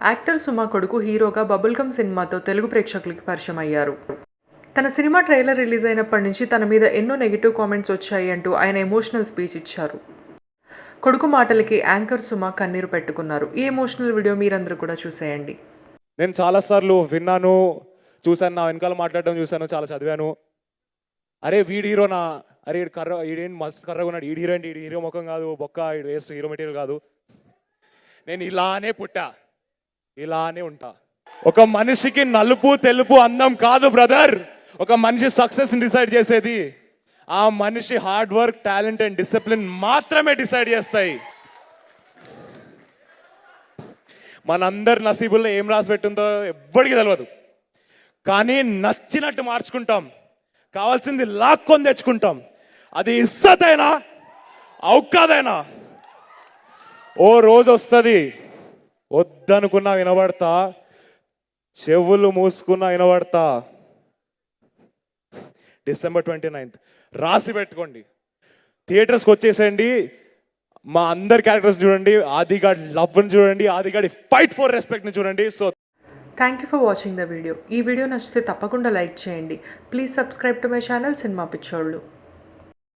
Actor సుమా కొడుకు హీరోగా bubblegum సినిమాతో తెలుగు ప్రేక్షకులకి పరిచయం అయ్యారు తన సినిమా ట్రైలర్ రిలీజ్ అయినప్పటి నుంచి తన మీద ఎన్నో నెగిటివ్ కామెంట్స్ వచ్చాయి అంటూ ఆయన ఎమోషనల్ స్పీచ్ ఇచ్చారు. కొడుకు మాటలకి యాంకర్ సుమా కన్నీరు పెట్టుకున్నారు. ఈ ఎమోషనల్ వీడియో మీరందరూ కూడా చూసేయండి. నేను చాలాసార్లు విన్నాను చూశాను నా వెనకాల మాట్లాడడం చూశాను చాలా చదివాను. అరే వీడి హీరో నా. అరే ఈడు కర్ర ఈడేం మస్తు కర్రగా ఉన్నాడు. ఈడి హీరో ఏంటి హీరో ముఖం కాదు బొక్క ఈడు వేస్ట్ హీరో మెటీరియల్ కాదు. నేను ఇలానే పుట్టా. ఇలానే ఉంటా. ఒక మనిషికి నలుపు తెలుపు అందం కాదు బ్రదర్. ఒక మనిషి సక్సెస్ డిసైడ్ చేసేది. ఆ మనిషి hard work talent and discipline మాత్రమే డిసైడ్ చేస్తాయి. మనందరి నసీబుల్లో ఏం రాసి పెట్టిందో ఎవ్వడికి తెలియదు కానీ నచ్చినట్టు మార్చుకుంటాం. కావాల్సింది లాక్కొని తెచ్చుకుంటాం. అది ఇස්සతైనా అవుకాదైనా ఓ రోజు వస్తుంది. వద్దనుకున్నా వినబడతా చెవులు మూసుకున్నా వినబడతా. December twenty ninth. రాసి పెట్టుకోండి. థియేటర్స్కి వచ్చేసేయండి. మా అందరి క్యారెక్టర్స్ చూడండి. ఆదిగాడ్ లవ్ని చూడండి. ఆదిగాడి ఫైట్ ఫర్ రెస్పెక్ట్ని చూడండి. So thank you for watching the video ఈ వీడియో నచ్చితే తప్పకుండా లైక్ చేయండి. Please subscribe to my channel cinema పిచ్చోళ్ళు